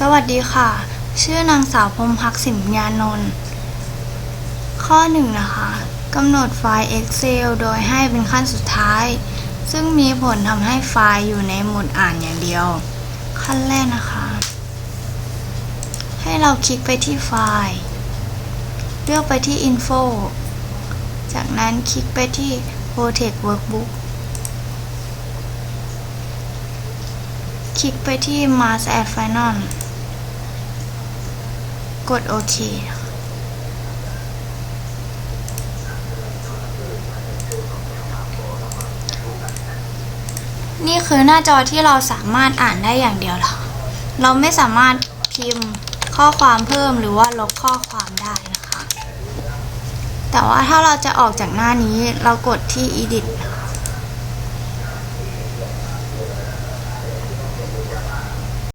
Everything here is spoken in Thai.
สวัสดีค่ะ ชื่อนางสาวพรมพักสิมยานนท์ข้อหนึ่งนะคะกำหนดไฟล์ Excel โดยให้เป็นขั้นสุดท้าย ซึ่งมีผลทำให้ไฟล์อยู่ในโหมดอ่านอย่างเดียว ขั้นแรกนะคะ ให้เราคลิกไปที่ไฟล์ เลือกไปที่ Info จากนั้นคลิกไปที่ Protect Workbook คลิกไปที่ Mask Add Final กดโอเคนี่คือหน้าจอที่เราสามารถอ่านได้อย่างเดียวหรอเราไม่สามารถพิมพ์ข้อความเพิ่มหรือว่าลบข้อความได้นะคะ แต่ว่าถ้าเราจะออกจากหน้านี้เรากดที่ edit นะคะ